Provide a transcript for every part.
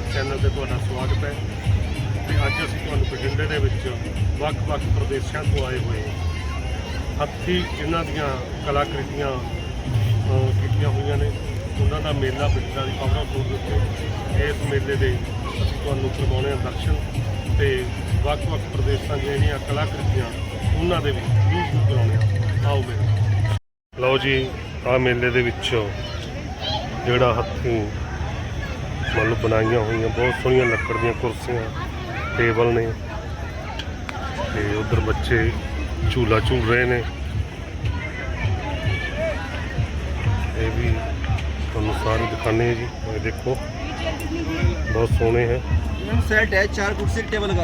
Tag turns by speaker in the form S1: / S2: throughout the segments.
S1: Punjab channel ਤੇ ਤੁਹਾਡਾ ਸਵਾਗਤ ਹੈ। ਤੇ ਅੱਜ ਅਸੀਂ ਤੁਹਾਨੂੰ ਬਠਿੰਡੇ ਦੇ ਵਿੱਚ ਵੱਖ-ਵੱਖ ਪ੍ਰਦੇਸ਼ਾਂ ਤੋਂ ਆਏ ਹੋਏ ਹੱਥੀ ਜਿਨ੍ਹਾਂ ਦੀਆਂ ਕਲਾਕ੍ਰਿਤੀਆਂ ਕੀਤੀਆਂ ਹੋਈਆਂ ਨੇ, ਉਹਨਾਂ ਦਾ ਮੇਲਾ ਬਠਿੰਡਾ ਦੀ ਪਾਵਰਾ ਕੋਲ ਦੇ ਉੱਤੇ ਇਸ ਮੇਲੇ ਦੇ ਅਸੀਂ ਤੁਹਾਨੂੰ ਕਰਵਾਉਣੇ ਆ ਦਰਸ਼ਨ ਤੇ ਵੱਖ-ਵੱਖ ਪ੍ਰਦੇਸ਼ਾਂ ਦੀਆਂ ਜਿਹੜੀਆਂ ਕਲਾਕ੍ਰਿਤੀਆਂ, ਉਹਨਾਂ ਦੇ ਵੀ ਦੂਰ ਕਰਾਉਣੇ ਆਓ ਮੇਰੇ ਲਓ ਜੀ ਆ ਮੇਲੇ ਦੇ ਵਿੱਚ ਜਿਹੜਾ ਹੱਥੀ ਮੰਨ ਲਓ ਬਣਾਈਆਂ ਹੋਈਆਂ ਬਹੁਤ ਸੋਹਣੀਆਂ ਲੱਕੜ ਦੀਆਂ ਕੁਰਸੀਆਂ ਟੇਬਲ ਨੇ ਤੇ ਉਧਰ ਬੱਚੇ ਝੂਲਾ ਝੂਲ ਰਹੇ ਨੇ ਇਹ ਵੀ ਤੁਹਾਨੂੰ ਸਾਰੇ ਦਿਖਾਣੇ ਜੀ ਇਹ ਦੇਖੋ ਬਹੁਤ ਸੋਹਣੇ ਹੈ
S2: मैम सेट है चार कुर्सी टेबल का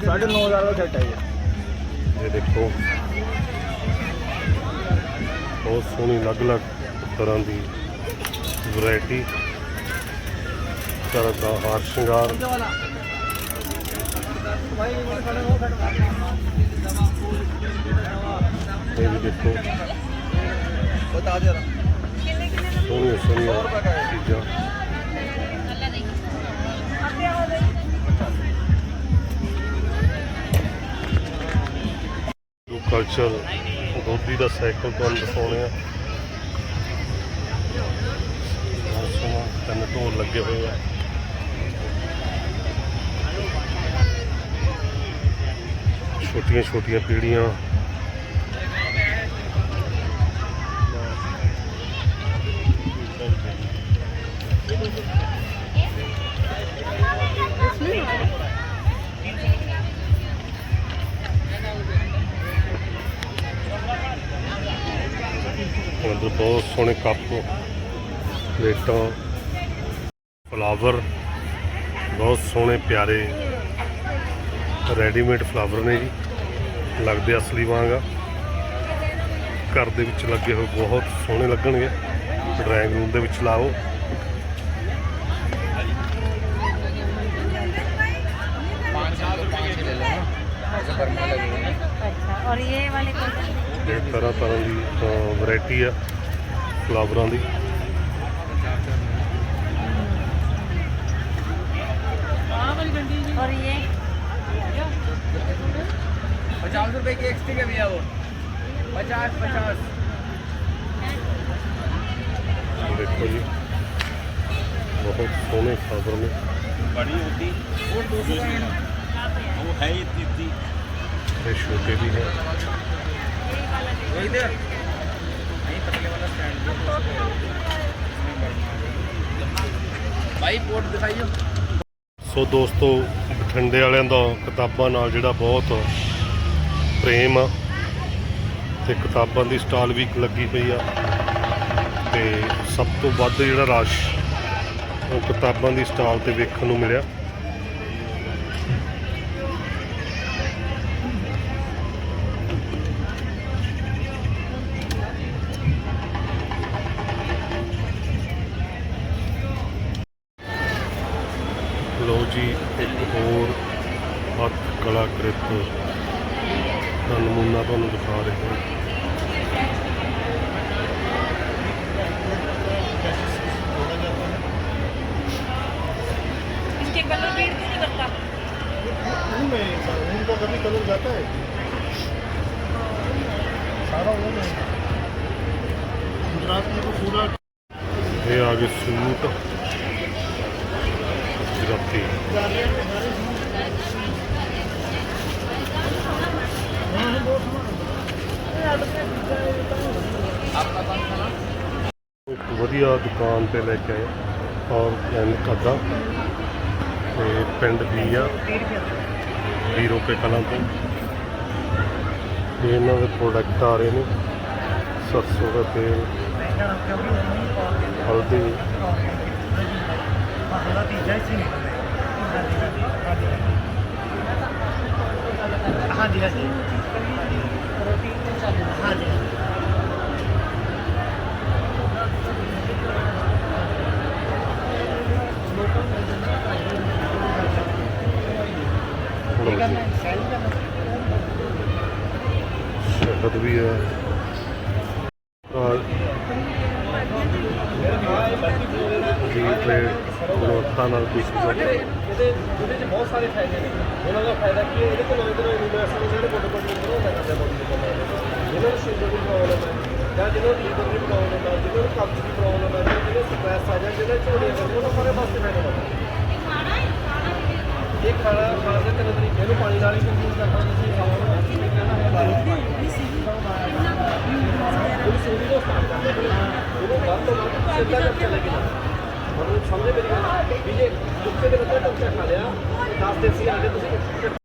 S2: साढ़े नौ हज़ार का सेट है ये
S1: ਇਹ ਦੇਖੋ ਬਹੁਤ ਸੋਹਣੀ ਅਲੱਗ-ਅਲੱਗ ਤਰ੍ਹਾਂ ਦੀ ਵੈਰਾਈਟੀ ਕਰਨ ਦਾ ਹਾਰ ਸ਼ਿੰਗਾਰ। ਇਹ ਵੀ ਦੇਖੋ। ਕਲਚਰ ਗੋਦੀ ਦਾ ਸਾਈਕਲ ਤੁਹਾਨੂੰ ਦਿਖਾਉਣੇ ਆ। ਤਿੰਨ ਢੋਲ ਲੱਗੇ ਹੋਏ ਆ। छोटी छोटिया पीढ़ियाँ। बहुत सोने कप, प्लेटा, फ्लावर, बहुत सोहने प्यारे। रेडीमेड फ्लावर ने जी। ਲੱਗਦੇ ਅਸਲੀ ਵਾਂਗ ਆ ਘਰ ਦੇ ਵਿੱਚ ਲੱਗੇ ਹੋਏ ਬਹੁਤ ਸੋਹਣੇ ਲੱਗਣਗੇ ਡਰਾਇੰਗ ਰੂਮ ਦੇ ਵਿੱਚ ਲਾਓ
S3: अच्छा और ये वाले कौन से
S1: ਇਹ ਤਰ੍ਹਾਂ ਤਰ੍ਹਾਂ ਦੀ ਵੈਰਾਈਟੀ ਆ ਫਲਾਵਰਾਂ ਦੀ
S3: और ये
S2: पचास रुपए की एक स्टिक है भैया वो पचास पचास
S1: ਦੇਖੋ ਜੀ ਬਹੁਤ ਸੋਹਣੇ ਫਲਾਵਰ ਨੇ
S4: बड़ी होती
S2: वो दो सौ का है ना
S4: वो है ही इतनी इतनी
S1: ਇਹ ਛੋਟੇ ਵੀ ਹੈ
S2: वही दे नहीं पतले वाला स्टैंड भाई पोर्ट दिखाइए
S1: ਸੋ ਦੋਸਤੋ ਬਠਿੰਡੇ ਵਾਲਿਆਂ ਦਾ ਕਿਤਾਬਾਂ ਨਾਲ ਜਿਹੜਾ ਬਹੁਤ ਪ੍ਰੇਮ ਆ ਤੇ ਕਿਤਾਬਾਂ ਦੀ ਸਟਾਲ ਵੀ ਲੱਗੀ ਪਈ ਆ ਤੇ ਸਭ ਤੋਂ ਵੱਧ ਜਿਹੜਾ ਰਸ਼ ਉਹ ਕਿਤਾਬਾਂ ਦੀ ਸਟਾਲ ਤੇ ਵੇਖਣ ਨੂੰ ਮਿਲਿਆ। ਲੋ ਜੀ, ਇੱਕ ਹੋਰ ਹੱਥ ਕਲਾਕ੍ਰਿਤ ਦਾ ਨਮੂਨਾ ਤੁਹਾਨੂੰ ਦਿਖਾ ਰਹੇ ਹਾਂ
S3: इसके कलर बीट नहीं करता
S5: उनको कभी कलर जाता है सारा वो में गुजरात में तो पूरा
S1: ਇਹ ਆ ਗਏ ਸੂਟ ਵਧੀਆ ਦੁਕਾਨ ਤੇ ਲੈ ਕੇ ਆਏ ਔਰ ਐਨਕ ਅੱਧਾ ਤੇ ਪਿੰਡ ਦੀ ਆ ਵੀਰੋ ਕੇ ਕਲਾਂ ਤੋਂ। ਇਹ ਇਹਨਾਂ ਦੇ ਪ੍ਰੋਡਕਟ ਆ ਰਹੇ ਨੇ, ਸਰਸੋਂ ਦਾ ਤੇਲ, ਹਲਦੀ।
S5: ਹਾਂਜੀ ਹਾਂਜੀ। ਰੋਟੀ ਹਾਂਜੀ।
S1: ਲਓ ਜੀ ਸ਼ਹਿਦ ਵੀ ਹੈ। ਆ ਜੀ ਤੇ ਗੁਣਵੱਤਾ ਨਾਲ ਪੀਸੀ
S2: ਇਹਦੇ ਇਹਦੇ ਚ ਬਹੁਤ ਸਾਰੇ ਫਾਇਦੇ ਨੇ। ਉਹਨਾਂ ਦਾ ਫਾਇਦਾ ਕੀ ਹੈ? ਇਹਦੇ ਕੋਲ ਇਹਦੇ ਨਾਲ ਯੂਨੀਵਰਸਿਟੀ ਜਿਹੜੇ ਕੋਲ ਕੋਲ ਨਿਕਲੋ ਹੁੰਦਾ ਕਰਦੇ ਬੋਡੀ ਦੇ ਕੋਲ ਜਿਹਨਾਂ ਨੂੰ ਸ਼ੂਗਰ ਦੀ ਪ੍ਰੋਬਲਮ ਹੈ ਜਾਂ ਜਿਹਨਾਂ ਨੂੰ ਲੀਵਰ ਦੀ ਪ੍ਰੋਬਲਮ ਹੈ ਜਿਹਨਾਂ ਨੂੰ ਕਬਜ਼ ਦੀ ਪ੍ਰੋਬਲਮ ਹੈ ਜਿਹਨਾਂ ਨੂੰ ਸਟ੍ਰੈਸ ਆ ਜਾਂ ਜਿਹਨਾਂ ਝੋੜੀਆਂ ਕਰਦੇ ਉਹਨਾਂ ਸਾਰੇ ਪਾਸੇ ਫਾਇਦਾ ਹੁੰਦਾ ਇਹ ਖਾਣਾ ਖਾਣ ਦੇ ਤਿੰਨ ਤਰੀਕੇ ਨੂੰ ਪਾਣੀ ਨਾਲ ਹੀ ਕੰਜ਼ੂਮ ਕਰਨਾ ਤੁਸੀਂ ਖਾਣਾ ਉਹ ਸੂਰੀ ਤੋਂ ਸਟਾਰਟ ਕਰਦੇ ਹੋ। ਉਹਨੂੰ ਵੱਧ ਤੋਂ ਵੱਧ ਸਿੱਧਾ ਚੱਪਾ ਲੈ ਕੇ ਜਾਣਾ ਤੁਹਾਨੂੰ ਸਮਝੇ ਮੇਰੀ ਗੱਲ? ਵੀ ਜੇ ਕੁੱਤੇ ਦੇ ਬੰਦੇ ਟੱਚਾ ਖਾ ਲਿਆ 10 ਦੇਸੀ ਆਂਡੇ ਤੁਸੀਂ